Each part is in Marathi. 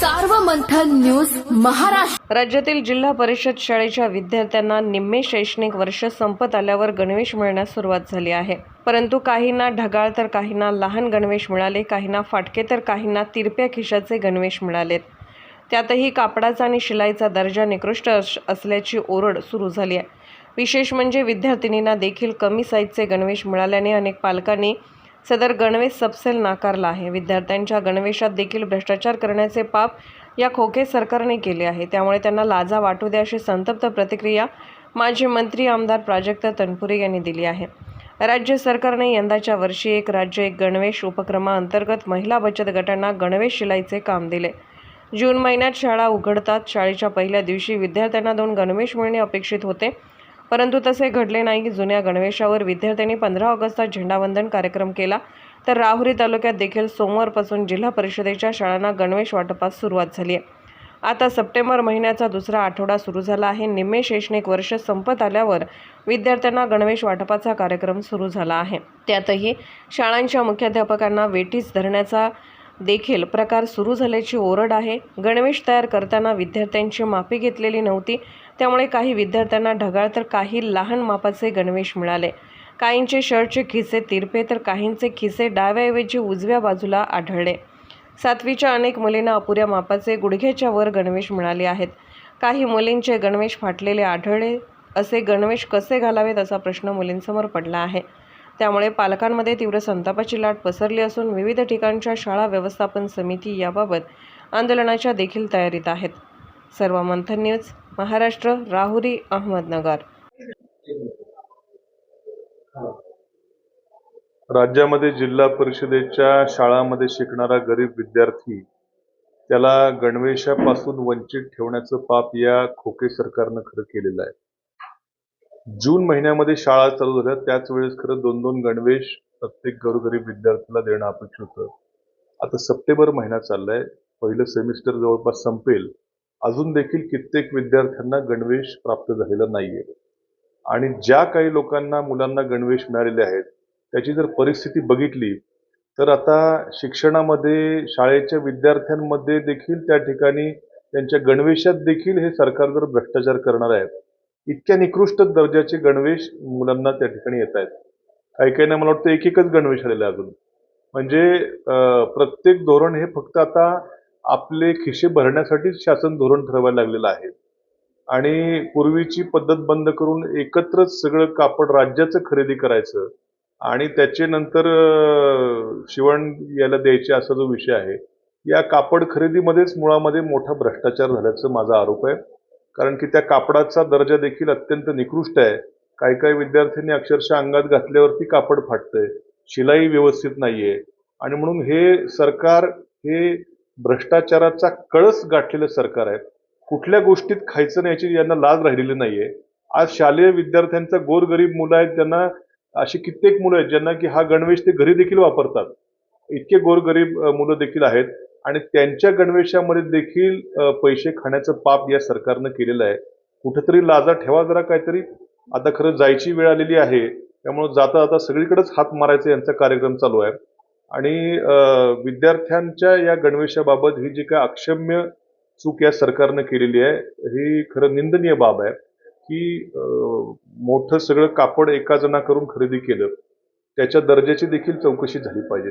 सार्वमंथन न्यूज महाराष्ट्र. राज्यातील जिल्हा परिषद शाळेच्या विद्यार्थ्यांना निम्मे शैक्षणिक वर्ष संपत आल्यावर गणवेश मिळण्यास सुरुवात झाली आहे. परंतु काहींना ढगाळ तर काहींना लहान गणवेश मिळाले काहींना फाटके तर काहींना तिरप्या खिशाचे गणवेश मिळालेत. त्यातही कापडाचा आणि शिलाईचा दर्जा निकृष्ट असल्याची ओरड सुरू झाली आहे. विशेष म्हणजे विद्यार्थिनींना देखील कमी साईजचे गणवेश मिळाल्याने अनेक पालकांनी सदर गणवेश सबसेल नाकारला आहे. विद्यार्थ्यांच्या गणवेशात देखील भ्रष्टाचार करण्याचे पाप या खोके सरकारने केले आहे. त्यामुळे त्यांना लाजा वाटू द्या अशी संतप्त प्रतिक्रिया माजी मंत्री आमदार प्राजक्त तनपुरे यांनी दिली आहे. राज्य सरकारने यंदाच्या वर्षी एक राज्य एक गणवेश उपक्रमाअंतर्गत महिला बचत गटांना गणवेश शिलाईचे काम दिले. जून महिन्यात शाळा उघडतात. शाळेच्या पहिल्या दिवशी विद्यार्थ्यांना दोन गणवेश मिळणे अपेक्षित होते. परंतु तसे घडले नाही जुन्या गणवेशावर विद्यार्थ्यांनी पंधरा ऑगस्टचा झेंडावंदन कार्यक्रम केला. तर राहुरी तालुक्यात देखील सोमवारपासून जिल्हा परिषदेच्या शाळांना गणवेश वाटपास सुरुवात झाली आहे. आता सप्टेंबर महिन्याचा दुसरा आठवडा सुरू झाला आहे. निम्मे शैक्षणिक वर्ष संपत आल्यावर विद्यार्थ्यांना गणवेश वाटपाचा कार्यक्रम सुरू झाला आहे. त्यातही शाळांच्या मुख्याध्यापकांना वेटीस धरण्याचा देखील प्रकार सुरू झाल्याची ओरड आहे. गणवेश तयार करताना विद्यार्थ्यांची माफी घेतलेली नव्हती. त्यामुळे काही विद्यार्थ्यांना ढगाळ तर काही लहान मापाचे गणवेश मिळाले. काहींचे शर्टचे खिसे तिरपे तर काहींचे खिसे डाव्याऐवजी उजव्या बाजूला आढळले. सातवीच्या अनेक मुलींना अपुऱ्या मापाचे गुडघ्याच्या वर गणवेश मिळाले आहेत. काही मुलींचे गणवेश फाटलेले आढळले असे गणवेश कसे घालावेत असा प्रश्न मुलींसमोर पडला आहे. त्यामुळे पालकांमध्ये तीव्र संतापाची लाट पसरली असून विविध ठिकाणच्या शाळा व्यवस्थापन समिती याबाबत आंदोलनाच्या देखील तयारीत आहेत. सर्व मंथन न्यूज महाराष्ट्र राहुरी अहमदनगर. राज्यामध्ये जिल्हा परिषदेच्या शाळांमध्ये शिकणारा गरीब विद्यार्थी त्याला गणवेशापासून वंचित ठेवण्याचं पाप या खोके सरकारनं खरं केलेलं आहे. जून महिन्यामध्ये शाळा चालू झाल्या त्याच वेळेस खरं दोन दोन गणवेश प्रत्येक गरोगरीब विद्यार्थ्याला देणं अपेक्षित होतं. आता सप्टेंबर महिना चाललाय पहिलं सेमिस्टर जवळपास संपेल. अजून देखील कित्येक विद्यार्थ्यांना गणवेश प्राप्त झालेला नाहीये. आणि ज्या काही लोकांना मुलांना गणवेश मिळालेले आहेत त्याची जर परिस्थिती बघितली तर आता शिक्षणामध्ये शाळेच्या विद्यार्थ्यांमध्ये देखील त्या ठिकाणी त्यांच्या गणवेशात देखील हे सरकार जर भ्रष्टाचार करणार आहे इतक्या निकृष्ट दर्जाचे गणवेश मुलांना त्या ठिकाणी येत आहेत. काही काहींना मला वाटतं एक एकच गणवेश आलेला अजून. म्हणजे प्रत्येक धोरण हे फक्त आता आपले खिशे भरण्यासाठीच शासन धोरण ठरवायला लागलेलं आहे. आणि पूर्वीची पद्धत बंद करून एकत्रच सगळं कापड राज्याचं खरेदी करायचं आणि त्याचे नंतर शिवण याला द्यायचे असा जो विषय आहे या कापड खरेदीमध्येच मुळामध्ये मोठा भ्रष्टाचार झाल्याचं माझा आरोप आहे. कारण की त्या कापडाचा दर्जा देखील अत्यंत निकृष्ट आहे. काही काही विद्यार्थ्यांनी अक्षरशः अंगात घातल्यावरती कापड फाटतंय. शिलाई व्यवस्थित नाहीये. आणि म्हणून हे सरकार हे भ्रष्टाचाराचा कळस गाठलेलं सरकार आहे. कुठल्या गोष्टीत खायचं नाही याची यांना लाज राहिलेली नाहीये. आज शालेय विद्यार्थ्यांचा गोरगरीब मुलं आहेत त्यांना अशी कित्येक मुलं आहेत ज्यांना की हा गणवेश ते घरी देखील वापरतात. इतके गोरगरीब मुलं देखील आहेत आणि त्यांच्या गणवेशामध्ये देखील पैसे खाण्याचं पाप या सरकारनं केलेलं आहे. कुठेतरी लाजा ठेवा जरा काहीतरी. आता खरं जायची वेळ आलेली आहे त्यामुळे जाता जाता सगळीकडेच हात मारायचा यांचा कार्यक्रम चालू आहे. आणि विद्यार्थ्यांच्या या गणवेशाबाबत ही जी काय अक्षम्य चूक या सरकारनं केलेली आहे. ही खरं निंदनीय बाब आहे की मोठं सगळं कापड एका जणाकडून खरेदी केलं त्याच्या दर्जाची देखील चौकशी झाली पाहिजे.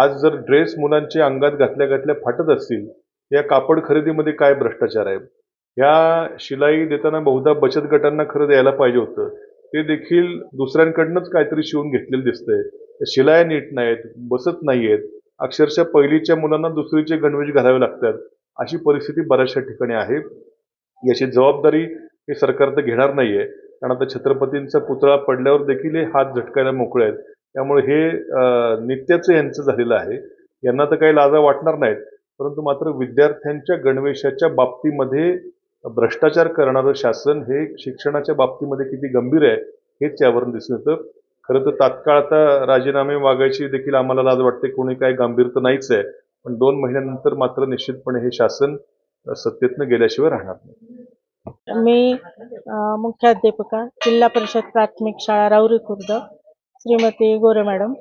आज जर ड्रेस मुलांच्या अंगात घातल्या घातल्या फाटत असतील या कापड खरेदीमध्ये काय भ्रष्टाचार आहे? ह्या शिलाई देताना बहुधा बचत गटांना खरं द्यायला पाहिजे होतं. ते देखील दुसऱ्यांकडनंच काहीतरी शिवून घेतलेलं दिसतंय. शिलाया नीट नाहीत बसत नाहीयेत. अक्षरशः पहिलीच्या मुलांना दुसरीचे गणवेश घालावे लागतात. अशी परिस्थिती बऱ्याचशा ठिकाणी आहे. याची जबाबदारी हे सरकार तर घेणार नाहीये. कारण आता छत्रपतींचा पुतळा पडल्यावर देखील हे हात झटकायला मोकळे आहेत. त्यामुळे हे नित्याचं यांचं झालेलं आहे. यांना तर काही लाजा वाटणार नाहीत. परंतु मात्र विद्यार्थ्यांच्या गणवेशाच्या बाबतीमध्ये भ्रष्टाचार करणारं शासन हे शिक्षणाच्या बाबतीमध्ये किती गंभीर आहे हेच यावरून दिसून येतं. खरं तर तात्काळ आता राजीनामे मागायची देखील आम्हाला लाज वाटते. कोणी काय गंभीर तर नाहीच आहे. पण दोन महिन्यानंतर मात्र निश्चितपणे हे शासन सत्तेतनं गेल्याशिवाय राहणार नाही. मी मुख्याध्यापिका जिल्हा परिषद प्राथमिक शाळा राऊरी खुर्द श्रीमती गोरे मॅडम.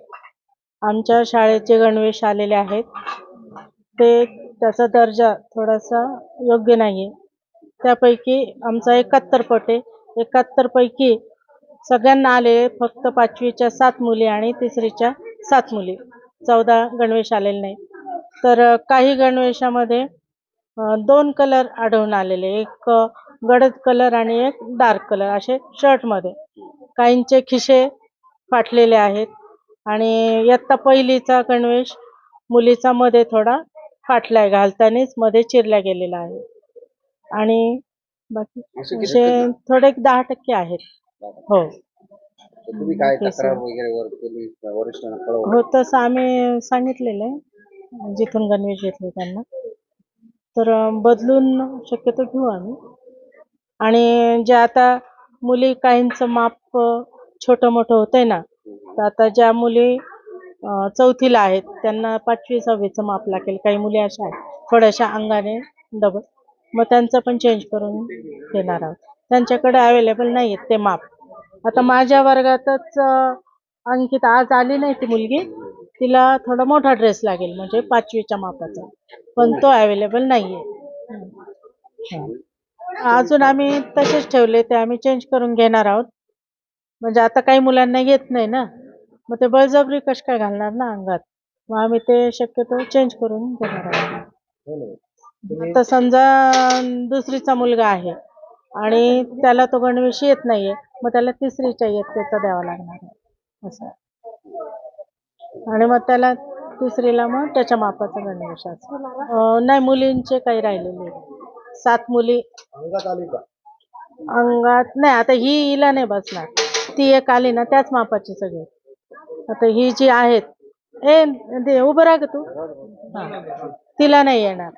आमच्या शाळेचे गणवेश आलेले आहेत. ते त्याचा दर्जा थोडासा योग्य नाही आहे त्यापैकी आमचा एकाहत्तर पट आहे. एकाहत्तरपैकी सगळ्यांना आले फक्त पाचवीच्या सात मुली आणि तिसरीच्या सात मुली. चौदा गणवेश आलेले नाही तर काही गणवेशामध्ये दोन कलर आढळून आलेले. एक गडद कलर आणि एक डार्क कलर असे शर्टमध्ये. काहींचे खिसे फाटलेले आहेत आणि इयत्ता पहिलीचा गणवेश मुलीचा मध्ये थोडा फाटलाय घालतानाच मध्ये चिरला गेलेला आहे. आणि बाकी असे थोडे दहा टक्के आहेत. हो. तुम्ही काय तक्रार. वगैरे वर वरिष्ठांना कळवलं? हो तसं आम्ही सांगितलेलं आहे. म्हणजे जिथून गणवेश घेतले त्यांना. तर बदलून शक्यतो घेऊ आम्ही. आणि जे आता मुली काहींचं माप छोटं मोठं होतंय ना तर आता ज्या मुली चौथीला आहेत त्यांना पाचवी सहावीचं माप लागेल. काही मुली अशा आहेत थोड्याशा अंगाने डबल मग त्यांचं पण चेंज करून देणार आहोत. त्यांच्याकडे अवेलेबल नाही आहेत ते माप. आता माझ्या वर्गातच अंकित आज आली नाही ती मुलगी. तिला थोडा मोठा ड्रेस लागेल म्हणजे पाचवीच्या मापाचा. पण तो अवेलेबल नाही आहे अजून आम्ही तसेच ठेवले ते आम्ही चेंज करून घेणार आहोत. म्हणजे आता काही मुलांना येत नाही ना. मग ते बळजबरी कश काय घालणार ना अंगात? मग आम्ही ते शक्यतो चेंज करून घेणार आहोत. आता समजा दुसरीचा मुलगा आहे आणि त्याला तो गणवेश येत नाहीये मग त्याला तिसरीच्या येत त्याचा द्यावा लागणार आहे. असं. आणि मग त्याला तिसरीला मग त्याच्या मापाचा गणवेश नाही मुलींचे काही राहिलेले सात मुली. अंगात नाही आता ही हिला नाही बसणार. ती एक आली ना त्याच मापाची सगळी. आता ही जी आहेत ए दे उभं राहा तू. हा. तिला नाही येणार.